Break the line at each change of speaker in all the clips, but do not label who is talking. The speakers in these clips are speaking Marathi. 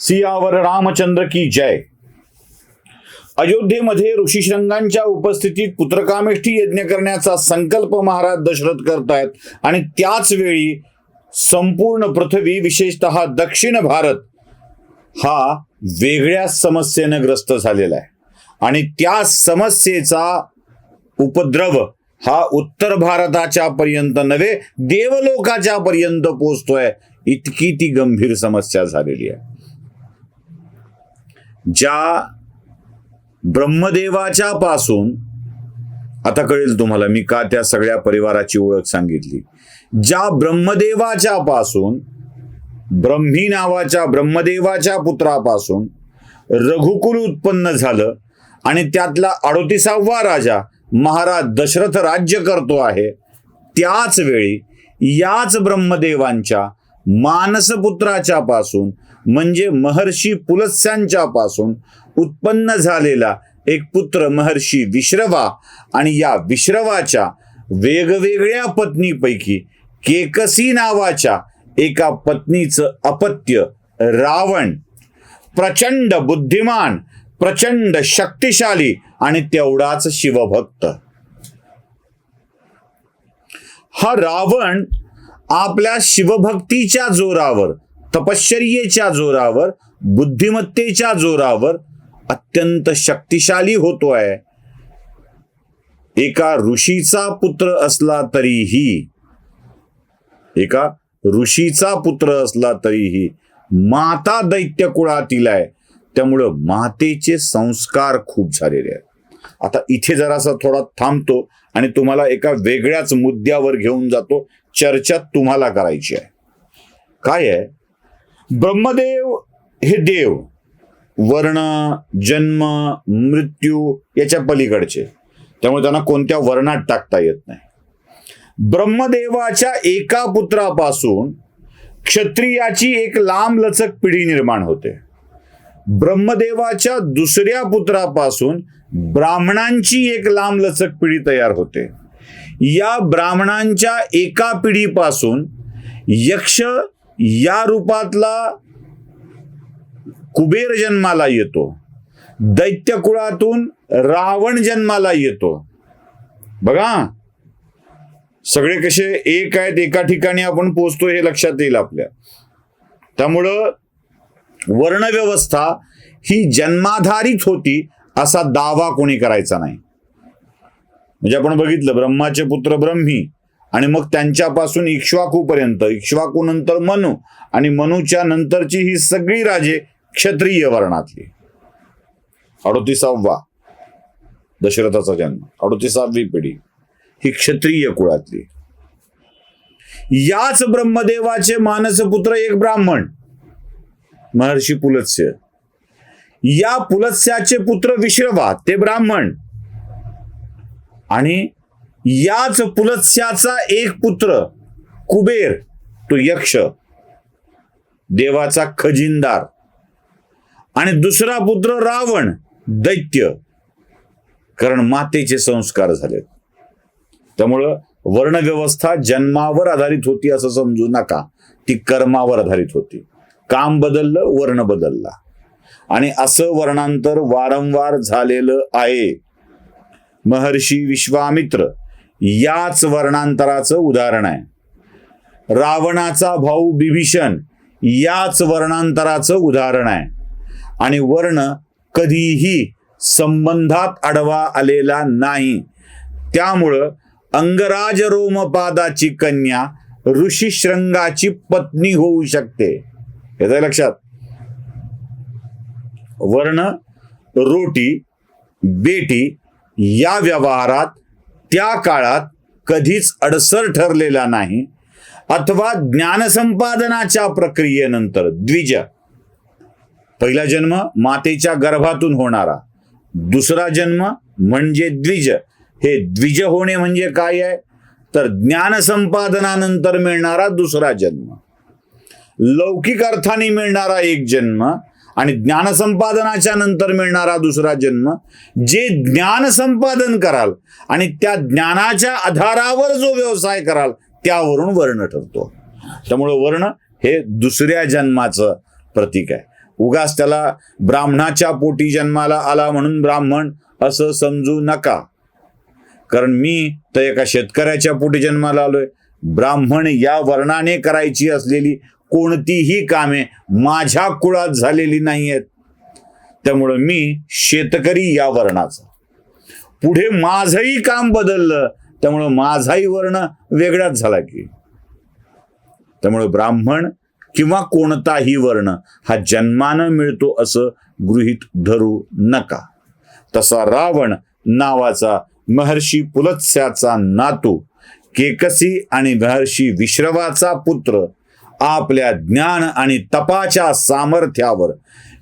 सियावर रामचंद्र की जय. अयोध्येमध्ये ऋषीशृंगांच्या उपस्थितीत पुत्रकामेष्ठी यज्ञ करण्याचा संकल्प महाराज दशरथ करतायत आणि त्याच वेळी संपूर्ण पृथ्वी विशेषतः दक्षिण भारत हा वेगळ्या समस्येनं ग्रस्त झालेला आहे. आणि त्या समस्येचा उपद्रव हा उत्तर भारताच्या पर्यंत नव्हे देवलोकाच्या पर्यंत पोचतोय इतकी ती गंभीर समस्या झालेली आहे. ज्या ब्रह्मदेवाच्या पासून आता कळेल तुम्हाला मी का त्या सगळ्या परिवाराची ओळख सांगितली. ज्या ब्रह्मदेवाच्या पासून ब्रह्मी नावाच्या ब्रह्मदेवाच्या पुत्रापासून रघुकुल उत्पन्न झालं आणि त्यातला अडोतीसावा राजा महाराज दशरथ राज्य करतो आहे त्याच वेळी याच ब्रह्मदेवांच्या मानसपुत्राच्या पासून म्हणजे महर्षी पुलस्यांच्या पासून उत्पन्न झालेला एक पुत्र महर्षी विश्रवा आणि या विश्रवाच्या वेगवेगळ्या पत्नीपैकी केकसी नावाच्या एका पत्नीचं अपत्य रावण. प्रचंड बुद्धिमान प्रचंड शक्तिशाली आणि तेवढाच शिवभक्त. हा रावण आपल्या शिवभक्तीच्या जोरावर तपश्चर्येच्या जोरावर बुद्धिमत्तेच्या जोरावर अत्यंत शक्तिशाली होतोय. एका ऋषीचा पुत्र असला तरीही एका ऋषीचा पुत्र असला तरीही माता दैत्य कुळातील आहे. त्यामुळं मातेचे संस्कार खूप झालेले आहेत. आता इथे जरासा थोडा थांबतो आणि तुम्हाला एका वेगळ्याच मुद्द्यावर घेऊन जातो. चर्चा तुम्हाला करायची आहे. काय आहे? ब्रह्मदेव हे देव. वर्ण जन्म मृत्यू याच्या पलीकडचे. त्यामुळे त्यांना कोणत्या वर्णात टाकता येत नाही. ब्रह्मदेवाच्या एका पुत्रापासून क्षत्रियाची एक लांब लचक पिढी निर्माण होते. ब्रह्मदेवाच्या दुसऱ्या पुत्रापासून ब्राह्मणांची एक लांबलचक पिढी तयार होते. या ब्राह्मणांच्या एका पिढीपासून यक्ष या रूपातला कुबेर जन्माला येतो. दैत्य कुळातून रावण जन्माला येतो. बघा. सगळे कसे एक आहेत एका ठिकाणी आपण पोचतो हे लक्षात येईल आपल्या. त्यामुळं वर्णव्यवस्था ही जन्माधारित होती असा दावा कोणी करायचा नाही. म्हणजे आपण बघितलं ब्रह्माचे पुत्र ब्रह्मी आणि मग त्यांच्यापासून इक्ष्वाकू पर्यंत इक्ष्वाकू नंतर मनु आणि मनूच्या नंतरची ही सगळी राजे क्षत्रिय वर्णातली. अडोतीसावा दशरथाचा जन्म अडोतीसावी पिढी ही क्षत्रिय कुळातली. याच ब्रह्मदेवाचे मानसपुत्र एक ब्राह्मण महर्षी पुलत्स्य. या पुलत्स्याचे पुत्र विश्रवा ते ब्राह्मण. आणि याच पुलत्स्याचा एक पुत्र कुबेर तो यक्ष देवाचा खजिनदार. आणि दुसरा पुत्र रावण दैत्य. कारण मातेचे संस्कार झालेत. त्यामुळं वर्णव्यवस्था जन्मावर आधारित होती असं समजू नका. ती कर्मावर आधारित होती. काम बदललं वर्ण बदलला. आणि असं वर्णांतर वारंवार झालेलं आहे. महर्षी विश्वामित्र याच वर्णांतराचं उदाहरण आहे. रावणाचा भाऊ बिभीषण याच वर्णांतराचं उदाहरण आहे. आणि वर्ण कधीही संबंधात अडवा आलेला नाही. त्यामुळं अंगराज रोमपादाची कन्या ऋषीशृंगाची पत्नी होऊ शकते. याचं लक्षात. वर्ण रोटी बेटी या व्यवहारात त्या काळात कधीच अडसर ठरलेला नाही. अथवा ज्ञानसंपादनाच्या प्रक्रियेनंतर द्विज. पहिला जन्म मातेच्या गर्भातून होणारा. दुसरा जन्म म्हणजे द्विज. हे द्विज होणे म्हणजे काय आहे? तर ज्ञानसंपादनानंतर मिळणारा दुसरा जन्म. लौकिक अर्थाने मिळणारा एक जन्म आणि ज्ञानसंपादनाच्या नंतर मिळणारा दुसरा जन्म जे ज्ञान संपादन कराल आणि त्या ज्ञानाच्या आधारावर जो व्यवसाय कराल त्यावरून वर्ण ठरतो. त्यामुळं वर्ण हे दुसऱ्या जन्माचं प्रतीक आहे. उगाच त्याला ब्राह्मणाच्या पोटी जन्माला आला म्हणून ब्राह्मण असं समजू नका. कारण मी तर एका शेतकऱ्याच्या पोटी जन्माला आलोय. ब्राह्मण या वर्णाने करायची असलेली कोणतीही कामे माझ्या कुळात झालेली नाही आहेत त्यामुळं मी शेतकरी या वर्णाचा. पुढे माझंही काम बदललं त्यामुळं माझाही वर्ण वेगळाच झाला की. त्यामुळे ब्राह्मण किंवा कोणताही वर्ण हा जन्मानं मिळतो असं गृहीत धरू नका. तसा रावण नावाचा महर्षी पुलत्स्याचा नातू केकसी आणि महर्षी विश्रवाचा पुत्र आपल्या ज्ञान आणि तपाच्या सामर्थ्यावर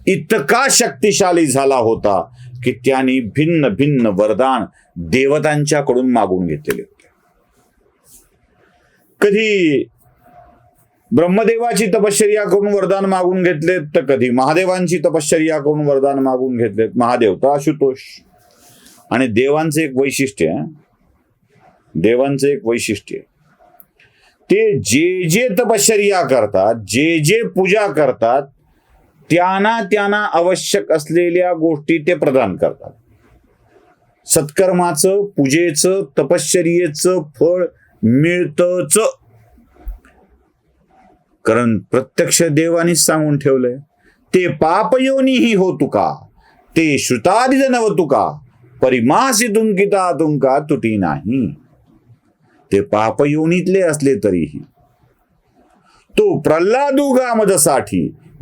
इतका शक्तिशाली झाला होता की त्यांनी भिन्न भिन्न वरदान देवतांच्याकडून मागून घेतलेले होते कधी ब्रह्मदेवाची तपश्चर्या करून वरदान मागून घेतलेत तर कधी महादेवांची तपश्चर्या करून वरदान मागून घेतलेत महादेव तर आशुतोष आणि देवांचं एक वैशिष्ट्य आहे. देवांचं एक वैशिष्ट्य आहे. ते जे जे तपश्चर्या करतात जे जे पूजा करतात त्यांना त्यांना आवश्यक असलेल्या गोष्टी ते प्रदान करतात. सत्कर्माचं पूजेचं तपश्चर्येचं फळ मिळतच. कारण प्रत्यक्ष देवानीच सांगून ठेवलंय ते पापयोनीही हो तुका ते श्रुतादिज नव तुका परिमासी तुंकिता तुमका तुटी नाही. ते पापयोनीतले असले तरीही. तो प्रल्हादू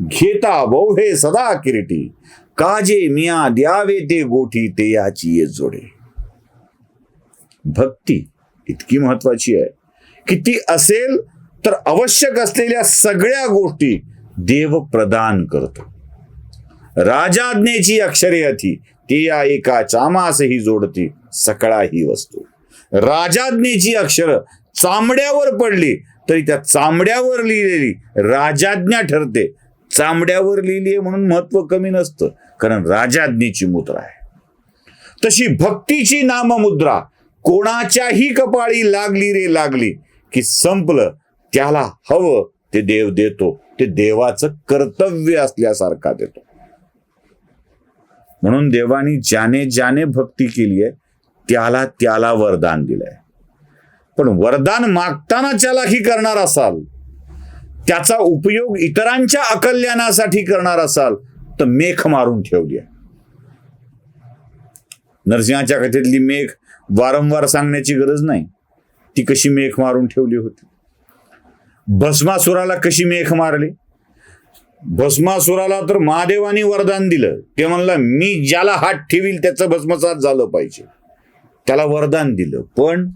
घेता बौहे सदा किरीटी. काजे मिया द्यावे ते गोठी ते याची ये जोडे. भक्ती इतकी महत्वाची आहे. की ती असेल तर आवश्यक असलेल्या सगळ्या गोष्टी देव प्रदान करतो. राजाज्ञेची अक्षरे अथी ती या एका चामासही जोडती सकळा ही वस्तू. राजाज्ञेची अक्षर चामड्यावर पडली तरी त्या चामड्यावर लिहिलेली राजाज्ञा ठरते. चामड्यावर लिहिली आहे म्हणून महत्त्व कमी नसतं कारण राजाज्ञेची मुद्रा आहे. तशी भक्तीची नाममुद्रा कोणाच्याही कपाळी लागली रे लागली की संपलं त्याला हवं ते देव देतो ते देवाचं कर्तव्य असल्यासारखा देतो. म्हणून देवानी ज्याने ज्याने भक्ती केली आहे त्याला त्याला वरदान दिलंय. पण वरदान मागताना चलाखी करणार असाल त्याचा उपयोग इतरांच्या अकल्याणासाठी करणार असाल तर मेख मारून ठेवली आहे. नरसिंहाच्या कथेतली मेघ वारंवार सांगण्याची गरज नाही. ती कशी मेघ मारून ठेवली होती? भस्मासुराला कशी मेघ मारली? भस्मासुराला तर महादेवानी वरदान दिलं. ते म्हणलं मी ज्याला हात ठेवील त्याचं भस्मसात झालं पाहिजे. त्याला वरदान दिलं. पण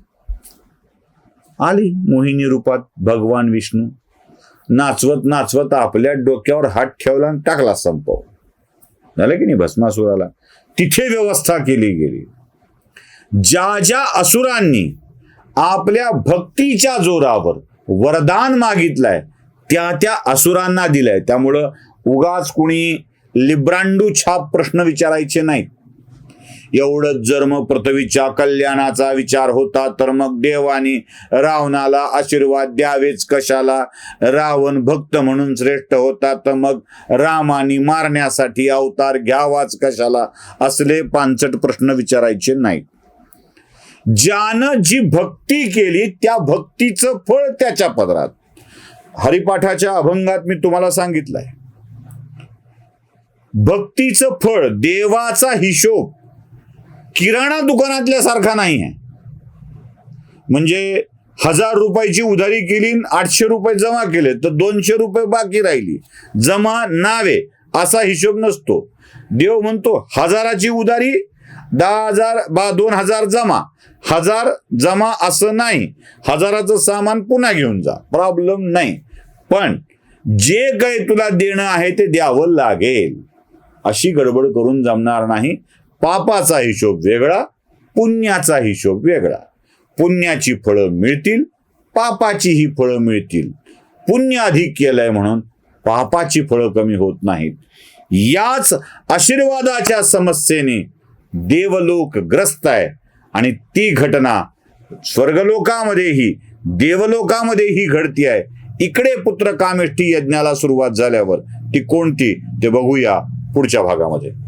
आली मोहिनी रूपात भगवान विष्णू. नाचवत नाचवत आपल्या डोक्यावर हात ठेवला आणि टाकला संपव झालं की नाही भस्मासुराला? तिथे व्यवस्था केली गेली. ज्या ज्या असुरांनी आपल्या भक्तीच्या जोरावर वरदान मागितलंय त्या त्या असुरांना दिलंय. त्यामुळं उगाच कुणी लिब्रांडू छाप प्रश्न विचारायचे नाहीत. एवढंच जर मग पृथ्वीच्या कल्याणाचा विचार होता तर मग देवाने रावणाला आशीर्वाद द्यावेच कशाला? रावण भक्त म्हणून श्रेष्ठ होता तर मग रामाने मारण्यासाठी अवतार घ्यावाच कशाला? असले पानचट प्रश्न विचारायचे नाही ज्यानं जी भक्ती केली त्या भक्तीचं फळ त्याच्या पदरात. हरिपाठाच्या अभंगात मी तुम्हाला सांगितलंय. भक्तीचं फळ देवाचा हिशोब किराणा दुकानातल्या सारखा नाही आहे म्हणजे हजार रुपयाची उधारी केली आठशे रुपये जमा केले तर दोनशे रुपये बाकी राहिली. जमा नावे असा हिशोब नसतो. देव म्हणतो हजाराची उधारी दहा हजार बा दोन हजार जमा. हजार जमा असं नाही. हजाराचं सामान पुन्हा घेऊन जा. प्रॉब्लेम नाही. पण जे काही तुला देणं आहे ते द्यावं लागेल. अशी गडबड करून जमणार नाही. पापाचा हिशोब वेगळा पुण्याचा हिशोब वेगळा. पुण्याची फळं मिळतील पापाचीही फळं मिळतील. पुण्य अधिक केलंय म्हणून पापाची फळं कमी होत नाहीत. याच आशीर्वादाच्या समस्येने देवलोक ग्रस्त आहे. आणि ती घटना स्वर्गलोकामध्येही देवलोकामध्येही घडती आहे. इकडे पुत्र कामेष्ठी यज्ञाला सुरुवात झाल्यावर ती कोणती ते बघूया पुढच्या भागामध्ये.